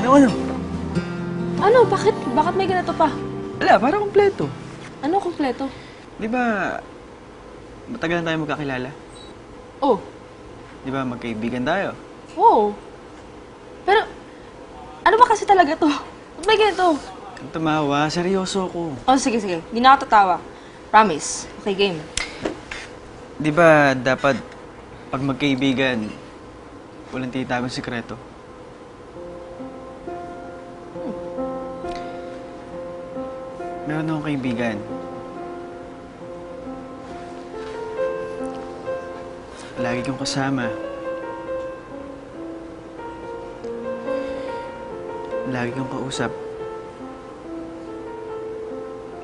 Ano? Ano, ano? Bakit? Bakit may ganito pa? Wala, para kompleto. Ano kompleto? Di ba, matagal na tayo magkakilala? Oh. Di ba, magkaibigan tayo? Oo. Pero, ano ba kasi talaga to? Ba't may ganito? Kang tumawa, seryoso ko. Oh, sige, sige. Hindi na ako tatawa. Promise. Okay, game. Di ba, dapat pag magkaibigan, walang tinitagong sikreto? Meron akong kaibigan. Lagi kong kasama. Lagi kong kausap.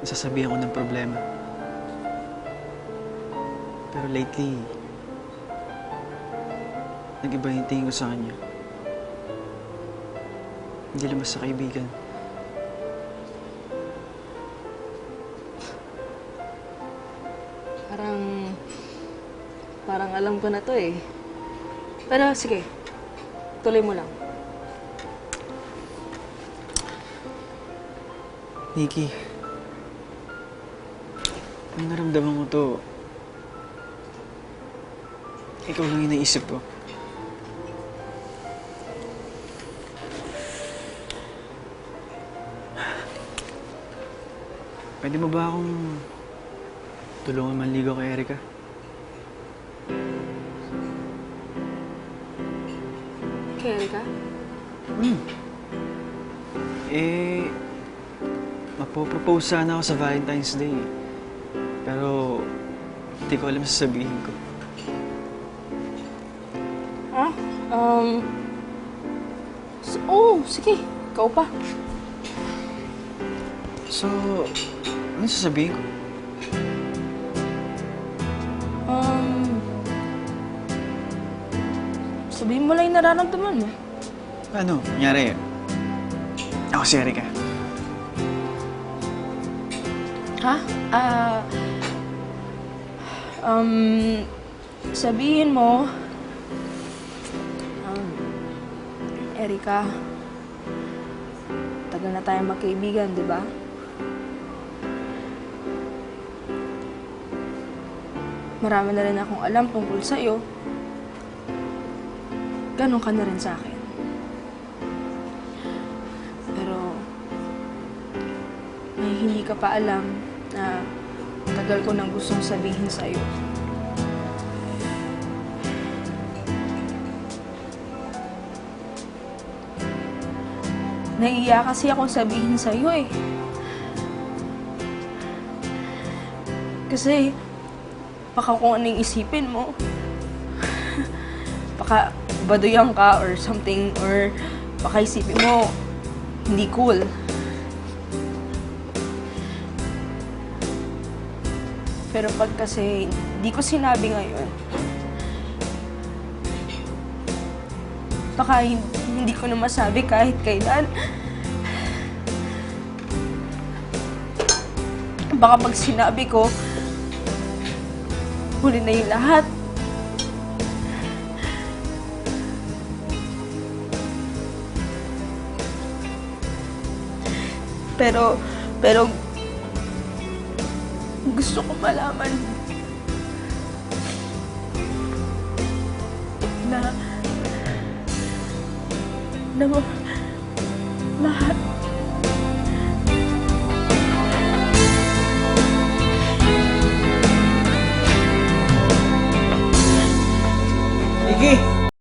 Sasabihan ko ng problema. Pero lately, nag-iba yung tingin ko sa kanya. Hindi lang basta kaibigan. Parang... Parang alam ko na to eh. Pero sige. Tuloy mo lang. Nikki, ang naramdaman mo to, ikaw lang yung naisip ko. Pwede mo ba akong tulungan manligaw kay Erika? Kaya ka? Hmm. Eh, mapopropose sana ako sa Valentine's Day. eh. Pero, hindi ko alam sasabihin ko. Ah? Um... s- oh, sige. Ikaw pa. So, ano sasabihin ko? Sabihin mo lang yung nararamdaman mo. Ano, nangyari? Ako si Erika. Ha? Ah... um... Sabihin mo... Um... Erika... Tagal na tayong magkaibigan, di ba? Marami na rin akong alam tungkol sa'yo. Ganon ka na rin sa akin. Pero... may hindi ka pa alam na tagal ko nang gustong sabihin sa'yo. Naiiya kasi akong sabihin sa'yo eh. Kasi, baka kung anong isipin mo, baka baduyan ka or something, or baka isipin mo, hindi cool. Pero pag kasi di ko sinabi ngayon, baka hin- hindi ko na masabi kahit kailan. Baka pag sinabi ko, huli na yung lahat. Pero, pero, gusto ko malaman na na